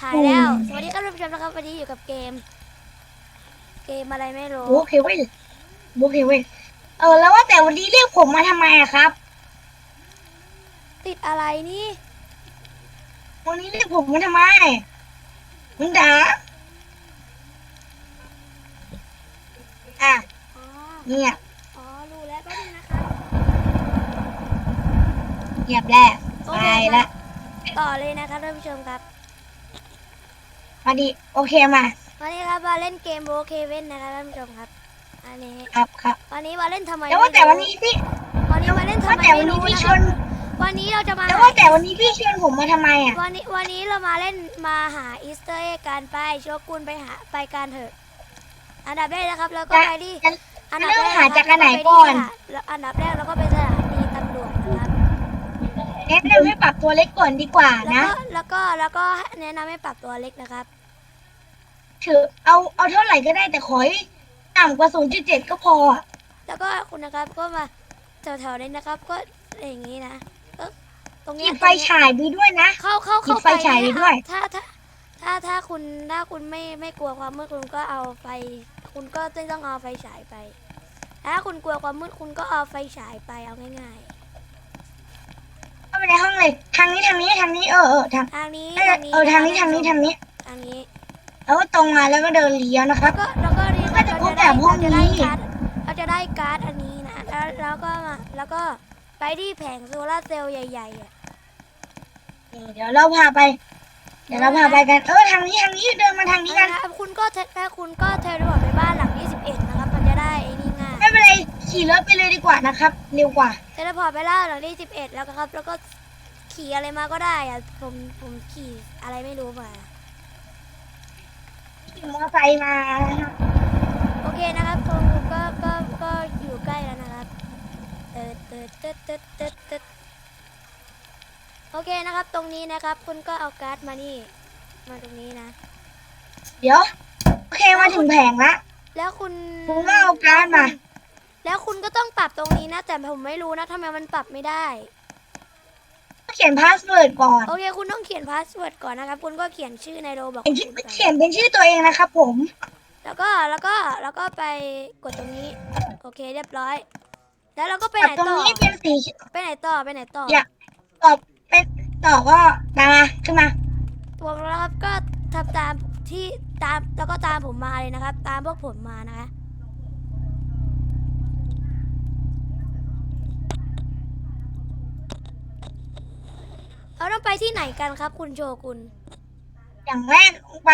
ถ่ายแล้ว สวัสดีครับท่านผู้ชมนะครับวันนี้อยู่กับเกม เกมอะไรไม่รู้โอเคเว้ยโอเคเว้ยเออ แล้วว่าแต่วันนี้เรียกผมมาทำไมอะครับ ติดอะไรนี่ วันนี้เรียกผมมาทำไมมันด่าอะอ๋อเงียบอ๋อ รู้แล้วแป๊บนึงนะครับเงียบแล้วโอไปเคครัละบต่อเลยนะครับท่านผู้ชมครับ มาดีโอเคมาวันนี้ครับมาเล่นเกมโบเคเว่นนะครับท่านผู้ชมครับ อันนี้ครับครับวันนี้มาเล่นทำไมแล้วว่าแต่วันนี้พี่วันนี้มาเล่นทำว่าไมแต่วันไม่นี้รู้พี่นะชครัวบนวันนี้เราจะมาแล้วว่าแต่วันนี้พี่ชวนผมมาทำไมอะวันนี้วันนี้เรามาเล่นมาหาอีสเตอร์เอ็กกันไปโชกุนไปหาไปกันเถอะ อันดับแรกนะครับเราก็จะไปที่ จะ อันดับเริ่มแรกหาะครับจากอันไหนเรปก่อนที่สถาอันดับแรกเราก็ไปสถานีตำรวจนะครับ แนะนำให้ปรับตัวเล็กก่อนดีกว่าแล้วนะก็แล้วก็แล้วก็แนะนำให้ปรับตัวเล็กนะครับ ถือเอาเอาเท่าไหร่ก็ได้แต่ขอให้ต่ำกว่า 0.7 ก็พออะแล้วก็คุณนะครับก็มาแถวๆนี้นะครับ ก็อย่างนี้นะเอ๊ะตรงหเนี้ยิยบไฟฉายไปด้วยนะ เข้าเข้าหยิเข้าบไฟฉายเนี่ไปด้วย ถ้าถ้าถ้าถ้าคุณถ้าคุณไม่ไม่กลัวความมืดคุณก็เอาไฟ คุณก็ต้องเอาไฟฉายไป ถ้าคุณกลัวความมืดคุณก็เอาไฟฉายไปเอาง่ายเข้า ไปในห้องเลย ทางนี้ทางนี้ทางนี้เออเออทางๆทางนี้เออเออทางนี้ทางนี้ทางนี้ทางนี้ แล้วก็ตรงมาแล้วก็เดินเลี้ยวนะคแล้รับวก็แล้วก็นี่ก็เราจะจะพบได้แบบห้เราองจะได้นี้การ์ดเราจะได้การ์ดอันนี้นะแล้วแล้วก็มาแล้วก็ไปที่แผงโซลาร์เซลล์ใหญ่ๆอะเดี๋ยวเราพาไป เดี๋ยวเราพาไปกันเออทางนี้ทางนี้เดินมาทางนี้กันนะครับคุณก็เทถ้าคุณก็เทเลพอร์ตไปบ้าน ขี่รถไปเลยดีกว่านะครับ เร็วกว่าเทเลพอร์ตไปบ้านหลังที่11แล้วก็ครับ แล้วก็ขี่อะไรมาก็ได้อะผมผมขี่อะไรไม่รู้มา ขี่มอเตอร์ไซค์มานะครับโอเคนะครับผมก็ก็ก็อยู่ใกล้แล้วนะครับเติร์ดเติร์ดเติร์ดเติร์ดเติร์ดเติร์ดโอเคนะครับ ตรงนี้นะครับ คุณก็เอาการ์ดมานี่ มาตรงนี้นะ เดี๋ยว โอเคมาถึงแผงละแล้วคุณ ผมก็เอาการ์ดมา แล้วคุณก็ต้องปรับตรงนี้นะ แต่ผมไม่รู้นะทำไมมันปรับไม่ได้ เขียนพาสเวิร์ดก่อนโอเคคุณต้องเขียนพาสเวิร์ดก่อนนะครับ คุณก็เขียนชื่อในโรบอกเขียนชื่อเขียนเป็นชื่อตัวเองนะครับผม แล้วก็แล้วก็แล้วก็ไปกดตรงนี้ โอเคเรียบร้อย แล้วเราก็ไปกับไหนตรงต่อ นี้เป็นสีไปไหนต่อไปไหนต่อ อย่าต่อเป็นต่อก็ตามมาขึ้นมา ตัวเราครับก็ทำตามที่ตามแล้วก็ตามผมมาเลยนะครับ ตามพวกผมมานะคะ เราต้องไปที่ไหนกันครับ คุณโชกุนอย่างแรกไป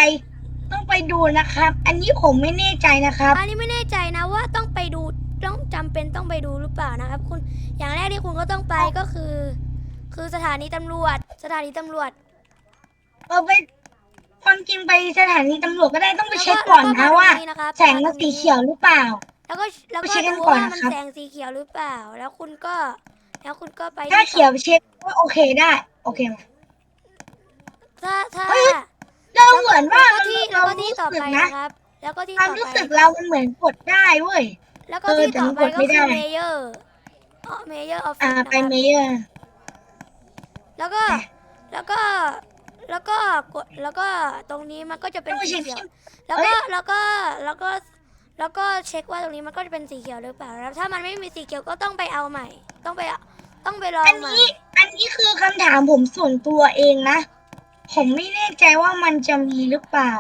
ต้องไปดูนะครับ อันนี้ผมไม่แน่ใจนะครับ อันนี้ไม่แน่ใจนะว่าต้องไปดูต้องจำเป็นต้องไปดูหรือเปล่านะครับ คุณอย่างแรกที่คุณก็ต้องไปก็คือ คือสถานีตำรวจ สถานีตำรวจเออไปความจริงไปสถานีตำรวจก็ได้ต้องไปเช็คก่อนแล้วนะมว่าตรงนี้นะครับแสงมันสีเขียวหรือเปล่า แล้วก็แล้วไปก็เช็คกันดูก่อนว่านะมันครับแสงสีเขียวหรือเปล่า แล้วคุณก็ แล้วคุณก็ไปถ้าที่เขียวเช็คว่าโอเคได้ โอเคไหมถ้าถ้าเฮ้ยเราเหมือนว่าแล้วก็ที่แล้วเราก็ที่รู้ต่อสึกไปนะนะครับ แล้วก็ที่ความต่อรู้ไปสึกเรามันเหมือนกดได้เว้ย แล้วก็เออที่แต่ต่อมันไปกดก็ไม่คือได้เมเยอร์เมเยอร์ออฟฟิอ่าศไปนะครับเมเยอร์ แล้วก็แล้วก็แล้วก็กดแล้วก็ตรงนี้มันก็จะเป็นต้องสีเช็คเขียวชื่อแล้วเอ้ก็ยแล้วก็แล้วก็แล้วก็เช็คว่าตรงนี้มันก็จะเป็นสีเขียวหรือเปล่าแล้วถ้ามันไม่มีสีเขียวก็ต้องไปเอาใหม่ ต้องไปต้องไปลองอันใหม่นี้อัน นี้คือคำถามผมส่วนตัวเองนะ ผมไม่แน่ใจว่ามันจะมีหรือเปล่า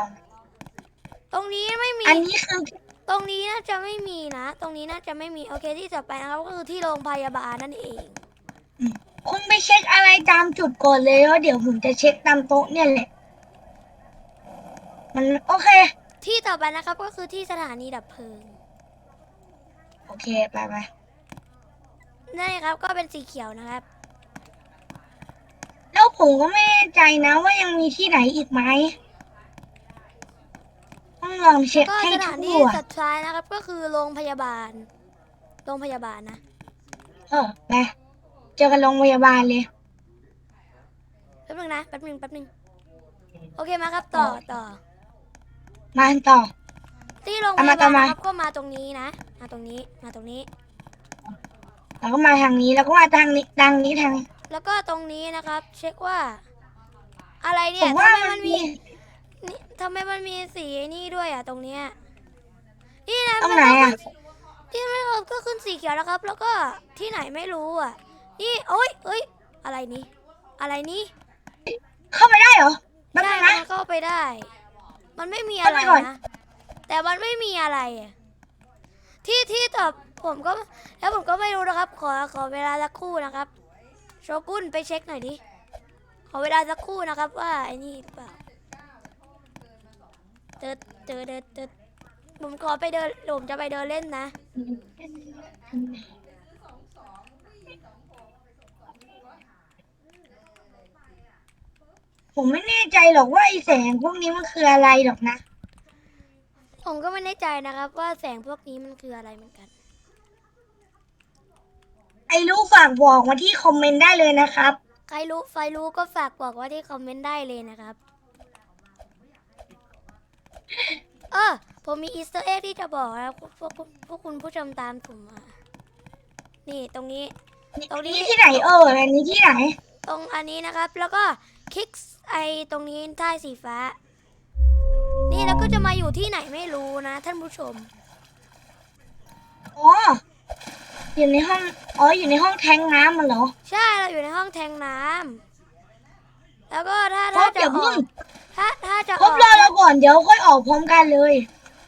ตรงนี้ไม่มี อันนี้คือตรงนี้น่าจะไม่มีนะ ตรงนี้น่าจะไม่มี โอเคที่ต่อไปนะครับก็คือที่โรงพยาบาลนั่นเองคุณไปเช็คอะไรตามจุดก่อนเลยว่าเดี๋ยวผมจะเช็คตามโต๊ะเนี่ยแหละ มันโอเค ที่ต่อไปนะครับก็คือที่สถานีดับเพลิง โอเค ไปไปนี่ครับก็เป็นสีเขียวนะครับแล้ว ผมก็ไม่แน่ใจนะว่ายังมีที่ไหนอีกไหมต้องลองเช็คก็ให้สถานที่ทั่วสุดท้ายนะครับ ก็คือโรงพยาบาล โรงพยาบาลนะ เออไปเจอกันโรงพยาบาลเลย แป๊บนึงนะ แป๊บนึงแป๊บนึง โอเคมาครับต่อต่อ มาต่อ ที่โรงพตามมายาบาตาลมมา นะครับก็มาตรงนี้นะ มาตรงนี้ มาตรงนี้ แล้วก็มาทางนี้แล้วก็มาทางนี้ทางนี้ทางนี้ แล้วก็ตรงนี้นะครับ เช็คว่าออะไรผเนี่ยมว่าทำไมมัมันนมีมี นี่ทำไมมันมีสีนี่ด้วยอะตรงเนี้ยนี่นะตรงไหนอะที่ไม่รู้ก็ขึ้นสีเขียวแล้วครับ แล้วก็ที่ไหนไม่รู้อะ นี่โอ้ยเอ้ยอะไรนี่อะไรนี่เข้าไปได้เหรอแป๊บใช่นึงมันะนเข้าไปได้ มันไม่มีอะไรเข้าไปก่อน นะแต่มันไม่มีอะไรอะที่ที่ตอบผมก็แล้วผมก็ไม่รู้นะครับ ขอขอเวลาสักครู่นะครับ โชกุนไปเช็คหน่อยดิ ขอเวลาสักครู่นะครับว่าไอ้นี่หรือเปล่าเติร์ดเติร์ดเติร์ดเติร์ดผมขอไปเดินผมจะไปเดินเล่นนะ ผมไม่แน่ใจหรอกว่าไอแสงพวกนี้มันคืออะไรหรอกนะ ผมก็ไม่แน่ใจนะครับว่าแสงพวกนี้มันคืออะไรเหมือนกัน ไอรู้ฝากบอกมาที่คอมเมนต์ได้เลยนะครับ ใครรู้ใครรู้ก็ฝากบอกไว่าที่คอมเมนต์ได้เลยนะครับ เออผมมีอีสเตอร์เอ็กที่จะบอกนะพวกพวกพวกพวกคุณผู้ชมตามผมมา นี่ตรงนี้ ตรงนี้ นี่ที่ไหนเอออันนี้ที่ไหน ตรงอันนี้นะครับ แล้วก็คลิกไอตรงนี้ใต้สีฟ้า นี่แล้วก็จะมาอยู่ที่ไหนไม่รู้นะ ท่านผู้ชม อ๋อ อยู่ในห้อง อ๋อ อยู่ในห้องแทงน้ำมันเหรอ ใช่เราอยู่ในห้องแทงน้ำแล้วก็ถ้าครถ้าบจะอย่าอเพิ่องกถ้าถ้าจะครอบอกรอเราก่อน เดี๋ยวค่อยออกพร้อมกันเลย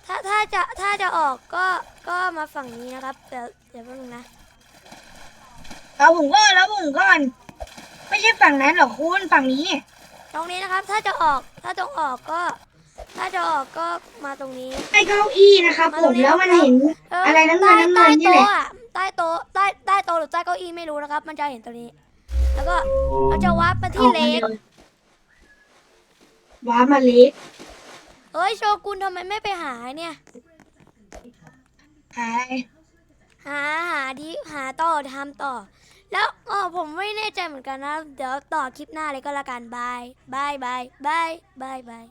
ถ้าถ้าจะถ้าจะออกก็ก็มาฝั่งนี้นะครับเดี๋ยวเดี๋ยวแป๊บนึงนะแล้วผมก็แล้วผมก่อน ไม่ใช่ฝั่งนั้นหรอกคุณฝั่งนี้ ตรงนี้นะครับถ้าจะออกถ้าจะออกก็ ถ้าจะออกก็มาตรงนี้ ไอเก้าอี้นะครับมาผตรมงนี้แล้วมันครับเห็น เอะไรน้ำเงินใต้น้ำเงิใต้นนี่แหโต๊ะละอะใต้โต๊ะใต้ใต้โต๊ะหรือใต้เก้าอี้ไม่รู้นะครับ มันจะเห็นตรงนี้ แล้วก็เราจะวับไปที่เล็กว้ามาเล็กเฮ้ยโชกุนทำไมไม่ไปหาเนี่ยหายหาหาดีหาต่อทำต่อ แล้วอ๋อผมไม่แน่ใจเหมือนกันนะ เดี๋ยวต่อคลิปหน้าเลยก็แล้วกันบายบายบายบายบายบาย